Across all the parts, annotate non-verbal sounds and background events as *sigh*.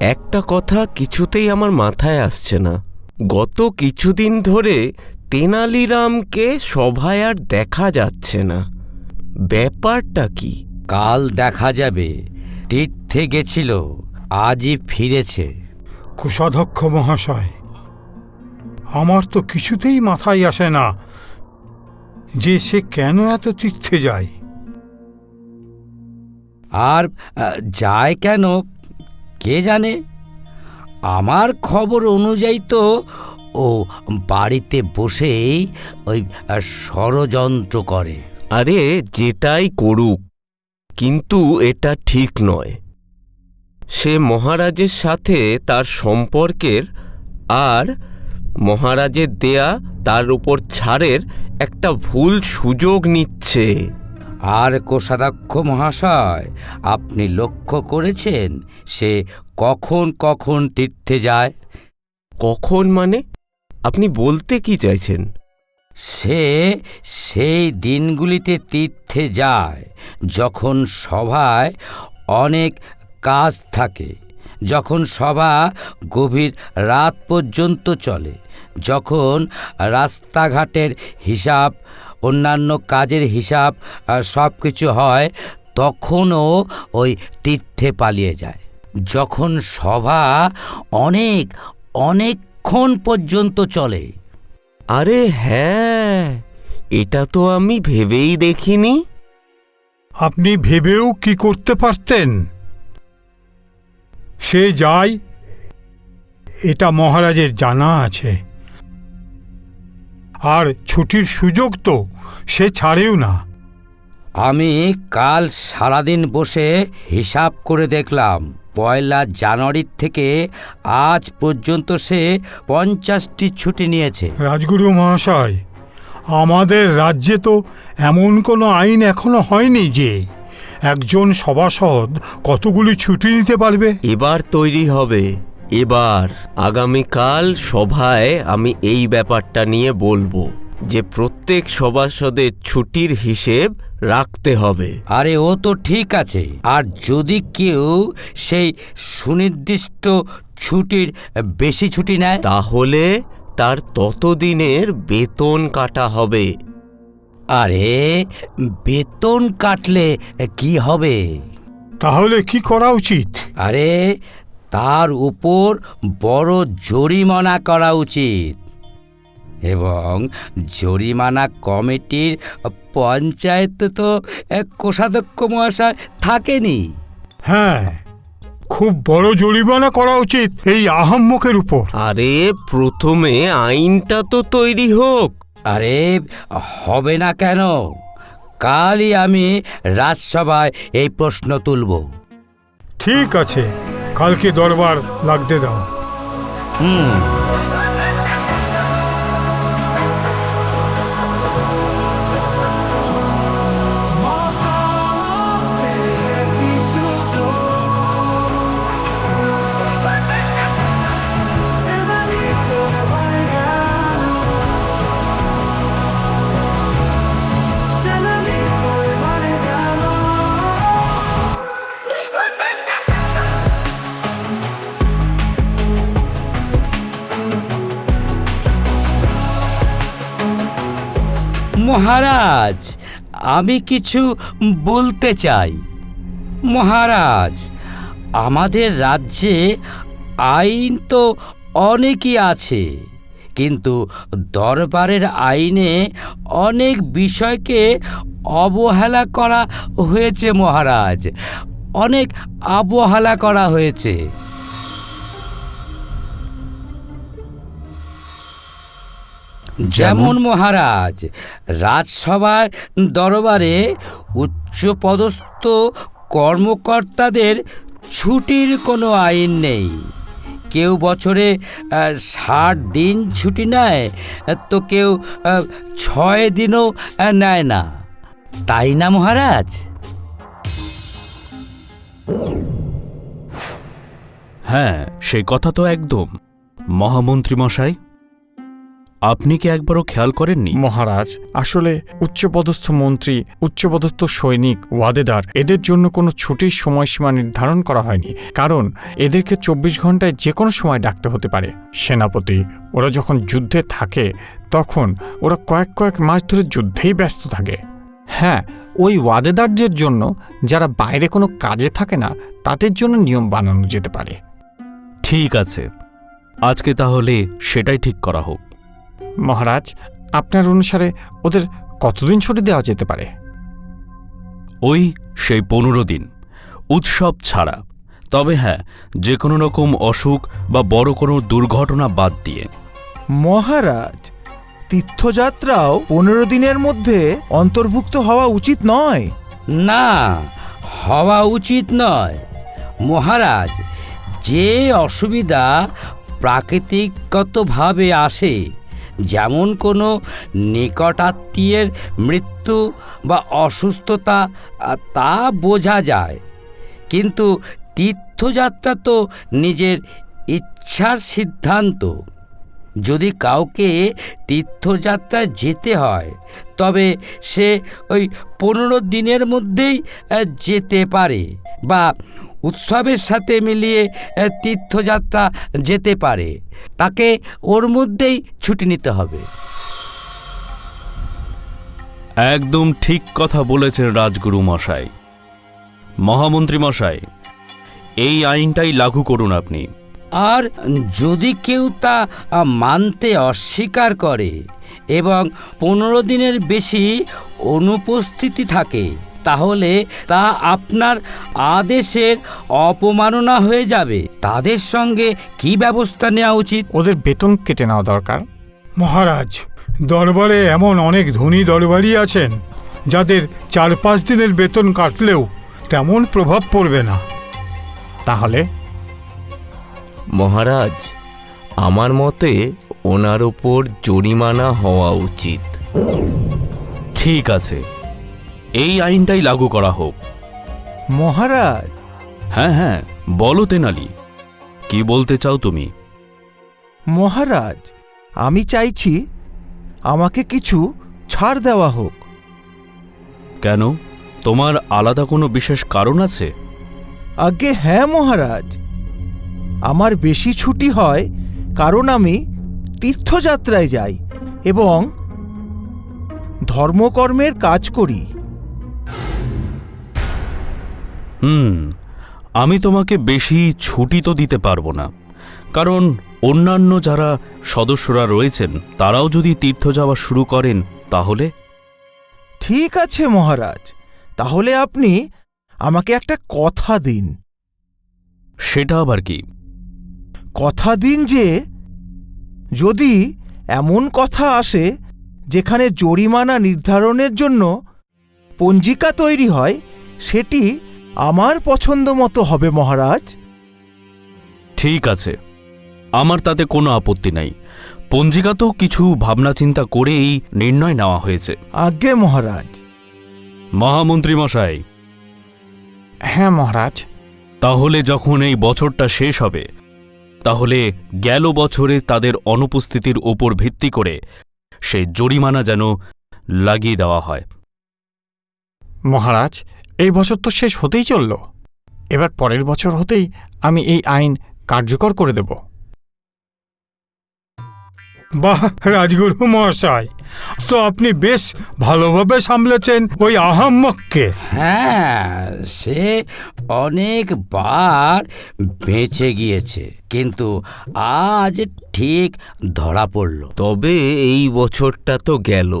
একটা কথা কিছুতেই আমার মাথায় আসছে না। গত কিছুদিন ধরে তেনালিরামকে সভায় আর দেখা যাচ্ছে না। ব্যাপারটা কি? কাল দেখা যাবে। তীর্থে গেছিল আজই ফিরেছে। কোষাধ্যক্ষ মহাশয় আমার তো কিছুতেই মাথায় আসে না যে সে কেন এত তীর্থে যায়। আর যায় কেন? কে জানে? আমার খবর অনুযায়ী তো ও বাড়িতে বসেই ওই ষড়যন্ত্র করে। আরে যেটাই করুক কিন্তু এটা ঠিক নয়। সে মহারাজের সাথে তার সম্পর্কের আর মহারাজের দেয়া তার উপর ছাড়ের একটা ভুল সুযোগ নিচ্ছে। আর কোষাধ্যক্ষ মহাশয় আপনি লক্ষ্য করেছেন সে কখন কখন তীর্থে যায়? কখন মানে? আপনি বলতে কি চাইছেন? সে সেই দিনগুলিতে তীর্থে যায় যখন সভায় অনেক কাজ থাকে। যখন সভা গভীর রাত পর্যন্ত চলে যখন রাস্তাঘাটের হিসাব অন্যান্য কাজের হিসাব সব কিছু হয় তখনও ওই তীর্থে পালিয়ে যায়। যখন সভা অনেক অনেকক্ষণ পর্যন্ত চলে। আরে হ্যাঁ এটা তো আমি ভেবেই দেখিনি। আপনি ভেবেও কি করতে পারতেন? সে যায় এটা মহারাজের জানা আছে। আর ছুটির সুযোগ তো সে ছাড়েও না। আমি কাল সারাদিন বসে হিসাব করে দেখলাম পয়লা জানুয়ারির থেকে আজ পর্যন্ত সে পঞ্চাশটি ছুটি নিয়েছে। রাজগুরু মহাশয় আমাদের রাজ্যে তো এমন কোনো আইন এখনও হয়নি যে একজন সভাসদ কতগুলি ছুটি নিতে পারবে? এবার তৈরি হবে। এবার আগামীকাল সভায় আমি এই ব্যাপারটা নিয়ে বলব যে প্রত্যেক সভাসদের ছুটির হিসেব রাখতে হবে। আরে ও তো ঠিক আছে। আর যদি কেউ সেই সুনির্দিষ্ট ছুটির বেশি ছুটি নেয়? তাহলে তার ততদিনের বেতন কাটা হবে। আরে বেতন কাটলে কি হবে? তাহলে কি করা উচিত? আরে তার উপর বড় জরিমানা করা উচিত। এবং জরিমানা কমিটির পঞ্চায়েতে তো এক কোষাধ্যক্ষ মহাশয় থাকেনি। হ্যাঁ খুব বড় জরিমানা করা উচিত এই আহম্মকের উপর। আরে প্রথমে আইনটা তো তৈরি হোক। আরে হবে না কেন? কালই আমি রাজসভায় এই প্রশ্ন তুলব। ঠিক আছে কালকে দরবার লাগতে দাও। হুম। মহারাজ, আমি কিছু বলতে চাই। মহারাজ, আমাদের রাজ্যে আইন তো অনেকই আছে, কিন্তু দরবারের আইনে অনেক বিষয়কে অবহেলা করা হয়েছে মহারাজ, অনেক অবহেলা করা হয়েছে। যেমন মহারাজ, রাজসভার দরবারে উচ্চপদস্থ কর্মকর্তাদের ছুটির কোনো আইন নেই। কেউ বছরে ষাট দিন ছুটি নেয়, তো কেউ ছয় দিনও নেয় না। তাই না মহারাজ? হ্যাঁ সে কথা তো একদম। মহামন্ত্রী মশাই আপনি কি একবারও খেয়াল করেননি? মহারাজ আসলে উচ্চপদস্থ মন্ত্রী উচ্চপদস্থ সৈনিক ওয়াদেদার এদের জন্য কোনো ছুটির সময়সীমা নির্ধারণ করা হয়নি। কারণ এদেরকে চব্বিশ ঘন্টায় যে কোনো সময় ডাকতে হতে পারে। সেনাপতি ওরা যখন যুদ্ধে থাকে তখন ওরা কয়েক কয়েক মাস ধরে যুদ্ধেই ব্যস্ত থাকে। হ্যাঁ ওই ওয়াদেদারদের জন্য যারা বাইরে কোনো কাজে থাকে না তাদের জন্য নিয়ম বানানো যেতে পারে। ঠিক আছে। আজকে তাহলে সেটাই ঠিক করা হোক। মহারাজ আপনার অনুসারে ওদের কতদিন ছুটি দেওয়া যেতে পারে? ওই সেই পনেরো দিন উৎসব ছাড়া। তবে হ্যাঁ যে কোনো রকম অসুখ বা বড় কোনো দুর্ঘটনা বাদ দিয়ে। মহারাজ তীর্থযাত্রাও পনেরো দিনের মধ্যে অন্তর্ভুক্ত হওয়া উচিত নয়। না হওয়া উচিত নয়। মহারাজ যে অসুবিধা প্রাকৃতিকগতভাবে আসে যেমন কোনো নিকটাত্মীয়ের মৃত্যু বা অসুস্থতা তা বোঝা যায়। কিন্তু তীর্থযাত্রা তো নিজের ইচ্ছার সিদ্ধান্ত। যদি কাউকে তীর্থযাত্রায় যেতে হয়, তবে সে ওই পনেরো দিনের মধ্যেই যেতে পারে বা উৎসবের সাথে মিলিয়ে তীর্থযাত্রা যেতে পারে। তাকে ওর মধ্যেই ছুটি নিতে হবে। একদম ঠিক কথা বলেছেন রাজগুরু মশাই। মহামন্ত্রী মশাই এই আইনটাই লাগু করুন আপনি। আর যদি কেউ তা মানতে অস্বীকার করে এবং পনেরো দিনের বেশি অনুপস্থিতি থাকে তাহলে তা আপনার আদেশের অপমাননা হয়ে যাবে। তাদের সঙ্গে কি ব্যবস্থা নেওয়া উচিত? ওদের বেতন কেটে নেওয়া দরকার। মহারাজ দরবারে এমন অনেক ধনী দরবারই আছেন যাদের চার পাঁচ দিনের বেতন কাটলেও তেমন প্রভাব পড়বে না। তাহলে? মহারাজ আমার মতে ওনার ওপর জরিমানা হওয়া উচিত। ঠিক আছে। এই আইনটাই লাগু করা হোক। মহারাজ। হ্যাঁ হ্যাঁ বলো তেনালি কি বলতে চাও তুমি? মহারাজ আমি চাইছি আমাকে কিছু ছাড় দেওয়া হোক। কেন? তোমার আলাদা কোনো বিশেষ কারণ আছে? আগে হ্যাঁ মহারাজ। আমার বেশি ছুটি হয় কারণ আমি তীর্থযাত্রায় যাই এবং ধর্মকর্মের কাজ করি। হুম আমি তোমাকে বেশি ছুটি তো দিতে পারব না। কারণ অন্যান্য যারা সদস্যরা রয়েছেন তারাও যদি তীর্থ যাওয়া শুরু করেন তাহলে? ঠিক আছে মহারাজ তাহলে আপনি আমাকে একটা কথা দিন। সেটা আবার কি? কথা দিন যে যদি এমন কথা আসে যেখানে জরিমানা নির্ধারণের জন্য পঞ্জিকা তৈরি হয় সেটি আমার পছন্দ মতো হবে মহারাজ। ঠিক আছে। আমার তাতে কোনো আপত্তি নাই। পঞ্জিকাতেও কিছু ভাবনা চিন্তা করে এই নির্ণয় নেওয়া হয়েছে। আজ্ঞে মহারাজ। মহামন্ত্রী মশাই। হ্যাঁ মহারাজ। তাহলে যখন এই বছরটা শেষ হবে তাহলে গেল বছরে তাদের অনুপস্থিতির ওপর ভিত্তি করে সেই জরিমানা যেন লাগিয়ে দেওয়া হয়। মহারাজ এই বছর তো শেষ হতেই চলল। এবার পরের বছর হতেই আমি এই আইন কার্যকর করে দেব। বাহ রাজগুরু মহাশয় তো আপনি বেশ ভালোভাবে সামলেছেন ওই আহাম্মককে। হ্যাঁ সে অনেকবার বেঁচে গিয়েছে কিন্তু আজ ঠিক ধরা পড়ল। তবে এই বছরটা তো গেল।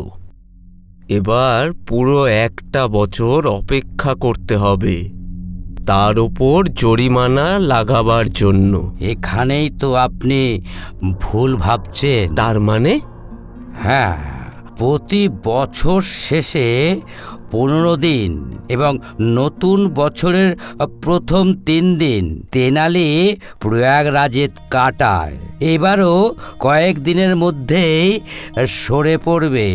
এবার পুরো একটা বছর অপেক্ষা করতে হবে। তার ওপর জরিমানা লাগাবার জন্য। এখানেই তো আপনি ভুল ভাবছেন। তার মানে? হ্যাঁ প্রতি বছর শেষে পনেরো দিন এবং নতুন বছরের প্রথম তিন দিন। তেনালি প্রয়াগরাজে কাটায়। এবারও কয়েক দিনের মধ্যেই সরে পড়বে।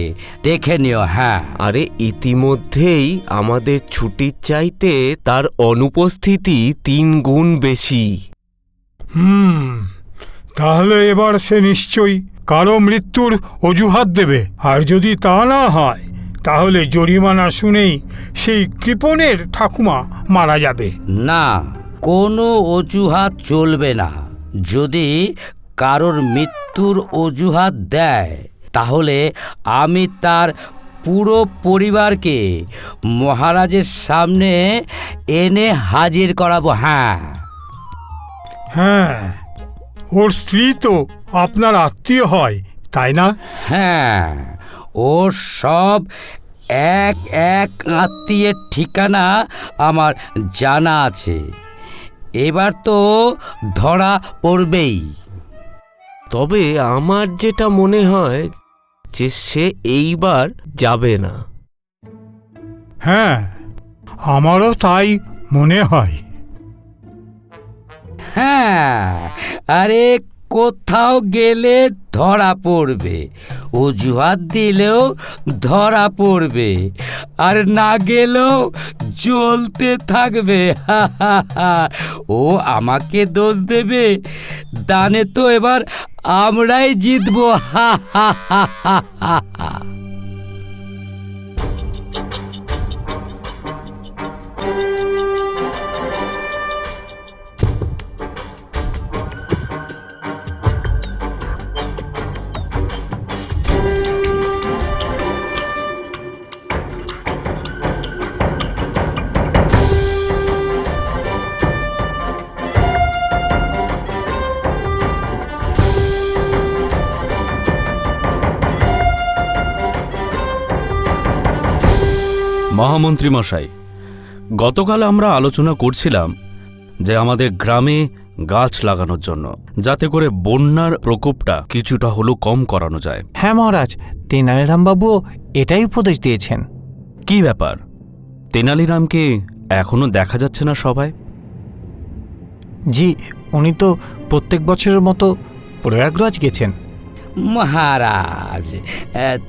দেখে নিও হ্যাঁ। আরে ইতিমধ্যেই আমাদের ছুটির চাইতে তার অনুপস্থিতি তিন গুণ বেশি। হুম তাহলে এবার সে নিশ্চয়ই কারও মৃত্যুর অজুহাত দেবে। আর যদি তা না হয় তাহলে জরিমানা শুনেই সেই কৃপণের ঠাকুমা মারা যাবে। না কোনো অজুহাত চলবে না। যদি কারোর মৃত্যুর অজুহাত দেয় তাহলে আমি তার পুরো পরিবারকে মহারাজের সামনে এনে হাজির করাবো হ্যাঁ। হ্যাঁ ওর স্ত্রী তো আপনার আত্মীয় হয় তাই না? হ্যাঁ ওর সব এক এক আত্মীয়ের ঠিকানা আমার জানা আছে। এবার তো ধরা পড়বেই। তবে আমার যেটা মনে হয় যে সে এইবার যাবে না। হ্যাঁ আমারও তাই মনে হয়। হ্যাঁ আরে কোথাও গেলে ধরা পড়বে। অজুহাত দিলেও ধরা পড়বে। আর না গেলেও জ্বলতে থাকবে। ও আমাকে দোষ দেবে? দানে তো এবার আমরাই জিতবো। হা হা হা হা হা। মহামন্ত্রী মশাই গতকাল আমরা আলোচনা করছিলাম যে আমাদের গ্রামে গাছ লাগানোর জন্য যাতে করে বন্যার প্রকোপটা কিছুটা হলেও কম করানো যায়। হ্যাঁ মহারাজ তেনালিরামবাবুও এটাই উপদেশ দিয়েছেন। কি ব্যাপার? তেনালিরামকে এখনও দেখা যাচ্ছে না সবাই? জি উনি তো প্রত্যেক বছরের মতো প্রয়াগরাজ গেছেন। মহারাজ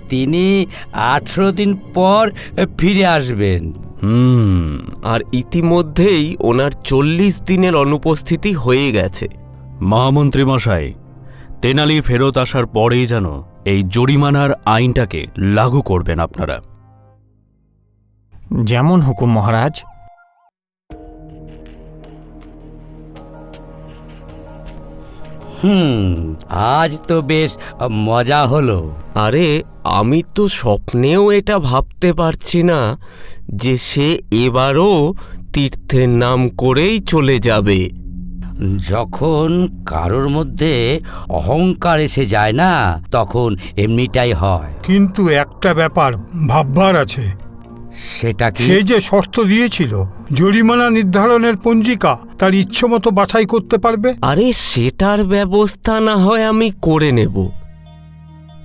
তিনি আঠেরো দিন পর ফিরে আসবেন। হুম আর ইতিমধ্যেই ওনার চল্লিশ দিনের অনুপস্থিতি হয়ে গেছে। মহামন্ত্রী মশাই তেনালি ফেরত আসার পরেই যেন এই জরিমানার আইনটাকে লাগু করবেন আপনারা। যেমন হুকুম মহারাজ হুম আজ তো বেশ মজা হলো। আরে আমি তো স্বপ্নেও এটা ভাবতে পারছি না যে সে এবারও তীর্থের নাম করেই চলে যাবে। যখন কারোর মধ্যে অহংকার এসে যায় না তখন এমনিটাই হয়। কিন্তু একটা ব্যাপার ভাববার আছে। সেটা কি? সে যে শর্ত দিয়েছিল জরিমানা নির্ধারণের পঞ্জিকা তার ইচ্ছে মতো বাছাই করতে পারবে? আরে সেটার ব্যবস্থা না হয় আমি করে নেব।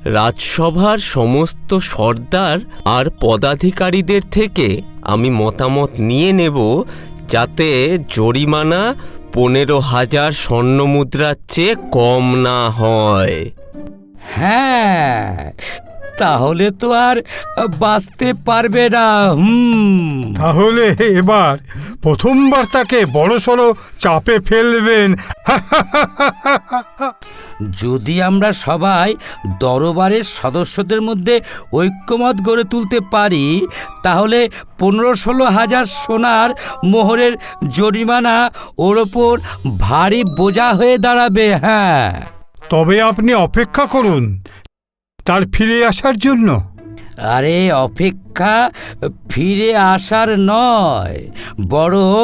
রাজসভার সমস্ত সর্দার আর পদাধিকারীদের থেকে আমি মতামত নিয়ে নেব যাতে জরিমানা পনেরো হাজার স্বর্ণমুদ্রার চেয়ে কম না হয়। হ্যাঁ তাহলে তো আর বাঁচতে পারবে না হুম। তাহলে এবার প্রথমবার তাকে বড়সড় চাপে ফেলবেন। যদি আমরা সবাই দরবারের সদস্যদের মধ্যে ঐক্যমত গড়ে তুলতে পারি তাহলে পনেরো ষোলো হাজার সোনার মোহরের জরিমানা ওর ওপর ভারী বোঝা হয়ে দাঁড়াবে হ্যাঁ। তবে আপনি অপেক্ষা করুন। তার ফিরে আসার জন্য। আরে অপেক্ষা ফিরে আসার নয় বরং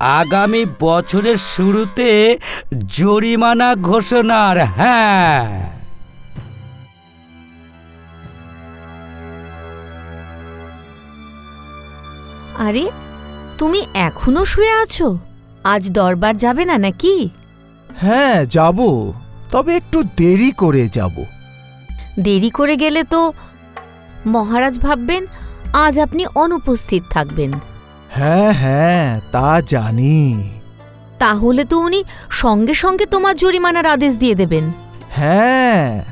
আগামী বছরের শুরুতে জরিমানা ঘোষণার হ্যাঁ। আরে তুমি এখনও শুয়ে আছো? আজ দরবার যাবে না নাকি? হ্যাঁ যাব তবে একটু দেরি করে যাব। দেরি করে গেলে তো মহারাজ ভাববেন আজ আপনি অনুপস্থিত থাকবেন। হ্যাঁ হ্যাঁ তা জানি। তাহলে তো উনি সঙ্গে সঙ্গে তোমার জরিমানার আদেশ দিয়ে দেবেন। হ্যাঁ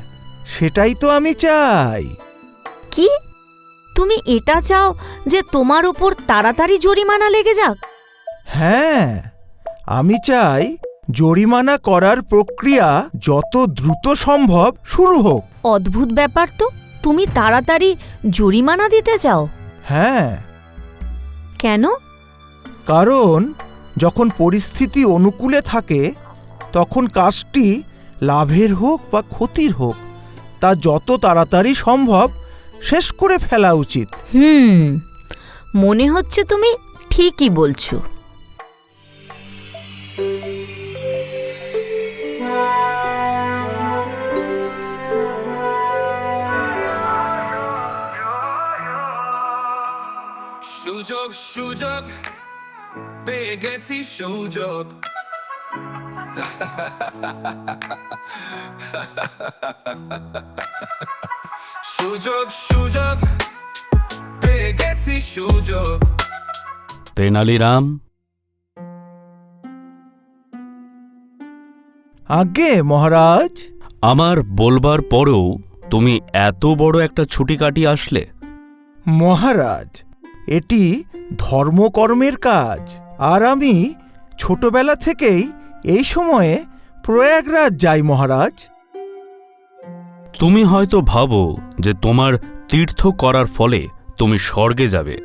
সেটাই তো আমি চাই। কি? তুমি এটা চাও যে তোমার ওপর তাড়াতাড়ি জরিমানা লেগে যাক? হ্যাঁ আমি চাই জরিমানা করার প্রক্রিয়া যত দ্রুত সম্ভব শুরু হোক। অদ্ভুত ব্যাপার তো। তুমি তাড়াতাড়ি জরিমানা দিতে চাও। হ্যাঁ। কেন? কারণ যখন পরিস্থিতি অনুকূলে থাকে তখন কাজটি লাভের হোক বা ক্ষতির হোক তা যত তাড়াতাড়ি সম্ভব শেষ করে ফেলা উচিত। হুম। মনে হচ্ছে তুমি ঠিকই বলছো। সুযোগ পেয়ে গেছি সুযোগ। সুযোগ সুযোগ পেয়ে গেছি সুযোগ। তেনালিরাম আজ্ঞে মহারাজ। আমার বলবার পরেও তুমি এত বড় একটা ছুটি কাটিয়ে আসলে। মহারাজ এটি ধর্মকর্মের কাজ। আর আমি ছোটবেলা থেকেই এই সময়ে প্রয়াগরাজ যাই, মহারাজ। তুমি হয়তো ভাবো যে তোমার তীর্থ করার ফলে তুমি স্বর্গে যাবে।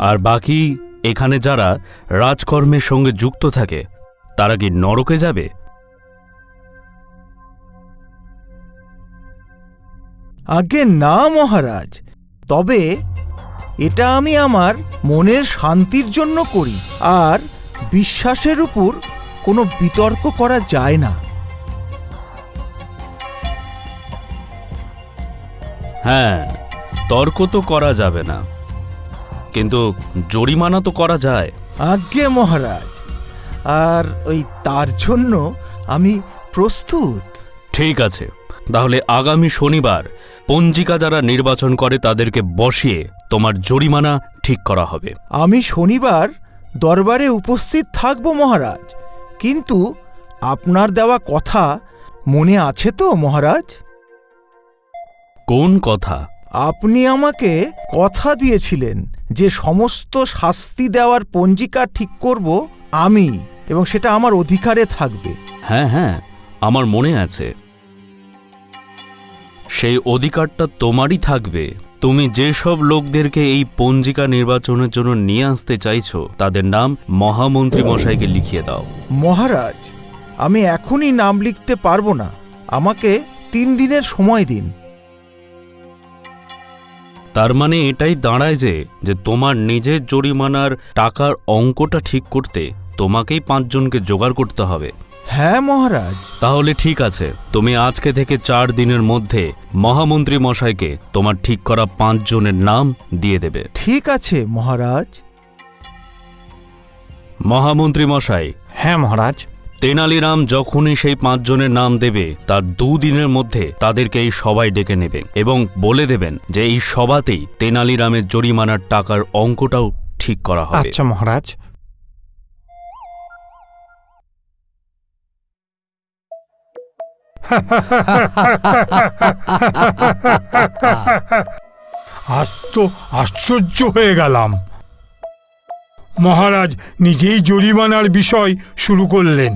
আর বাকি এখানে যারা রাজকর্মের সঙ্গে যুক্ত থাকে, তারা কি নরকে যাবে? আজ্ঞে না মহারাজ। তবে এটা আমি আমার মনের শান্তির জন্য করি আর বিশ্বাসের উপর কোনো বিতর্ক করা যায় না। হ্যাঁ তর্ক তো করা যাবে না কিন্তু জরিমানা তো করা যায়। আজ্ঞে মহারাজ। আর ওই তার জন্য আমি প্রস্তুত। ঠিক আছে তাহলে আগামী শনিবার পঞ্জিকা যারা নির্বাচন করে তাদেরকে বসিয়ে তোমার জরিমানা ঠিক করা হবে। আমি শনিবার দরবারে উপস্থিত থাকব মহারাজ কিন্তু আপনার দেওয়া কথা মনে আছে তো মহারাজ? কোন কথা? আপনি আমাকে কথা দিয়েছিলেন যে সমস্ত শাস্তি দেওয়ার পঞ্জিকা ঠিক করব আমি এবং সেটা আমার অধিকারে থাকবে। হ্যাঁ হ্যাঁ আমার মনে আছে। সেই অধিকারটা তোমারই থাকবে। তুমি যেসব লোকদেরকে এই পঞ্জিকা নির্বাচনের জন্য নিয়ে আসতে চাইছো তাদের নাম মহামন্ত্রী মশাইকে লিখিয়ে দাও। মহারাজ আমি এখনই নাম লিখতে পারব না। আমাকে তিন দিনের সময় দিন। তার মানে এটাই দাঁড়ায় যে যে তোমার নিজের জরিমানার টাকার অঙ্কটা ঠিক করতে তোমাকেই পাঁচজনকে জোগাড় করতে হবে। হ্যাঁ মহারাজ। তাহলে ঠিক আছে। তুমি আজকে থেকে চার দিনের মধ্যে মহামন্ত্রী মশাইকে তোমার ঠিক করা পাঁচজনের নাম দিয়ে দেবে। ঠিক আছে মহারাজ। মহামন্ত্রী মশাই হ্যাঁ মহারাজ। তেনালিরাম যখনই সেই পাঁচজনের নাম দেবে তার দুদিনের মধ্যে তাদেরকে এই সবাই ডেকে নেবে এবং বলে দেবেন যে এই সভাতেই তেনালিরামের জরিমানার টাকার অঙ্কটাও ঠিক করা হবে। আচ্ছা মহারাজ। আজ তো আশ্চর্য হয়ে গেলাম। মহারাজ নিজেই জরিমানার বিষয় শুরু করলেন।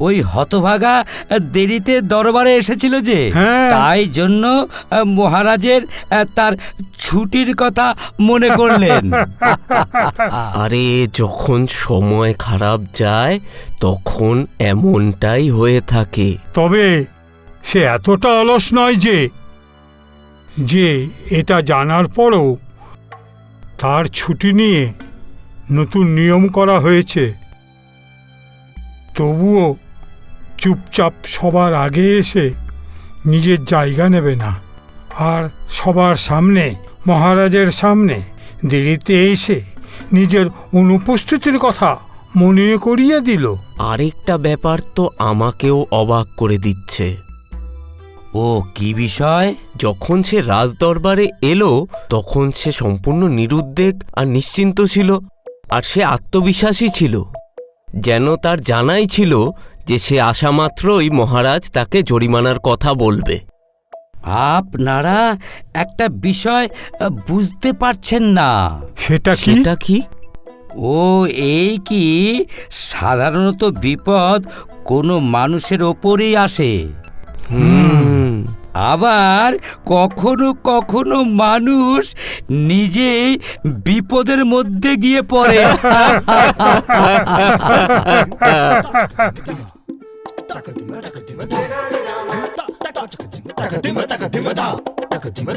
ওই হতভাগা দেরিতে দরবারে এসেছিল যে হ্যাঁ। তাই জন্য মহারাজের তার ছুটির কথা মনে করলেন। *laughs* আরে যখন সময় খারাপ যায় তখন এমনটাই হয়ে থাকে। তবে সে এতটা অলস নয় যে যে এটা জানার পরও তার ছুটি নিয়ে নতুন নিয়ম করা হয়েছে। তবুও চুপচাপ সবার আগে এসে নিজের জায়গা নেবে না। আর সবার সামনে মহারাজের সামনে দেরিতে এসে নিজের অনুপস্থিতির কথা মনে করিয়ে দিল। আরেকটা ব্যাপার তো আমাকেও অবাক করে দিচ্ছে। ও কি বিষয়? যখন সে রাজদরবারে এলো তখন সে সম্পূর্ণ নিরুদ্বেগ আর নিশ্চিন্ত ছিল আর সে আত্মবিশ্বাসী ছিল। যেন তার জানাই ছিল যে সে আসা মাত্রই মহারাজ তাকে জরিমানার কথা বলবে। আপনারা একটা বিষয় বুঝতে পারছেন না। সেটা কি? সেটা কি? ও এই কি? সাধারণত বিপদ কোনো মানুষের ওপরেই আসে। হুম। আবার কখনো কখনো মানুষ নিজেই বিপদের মধ্যে গিয়ে পড়ে। *laughs* తక తిమ్మ తక తిమ్మ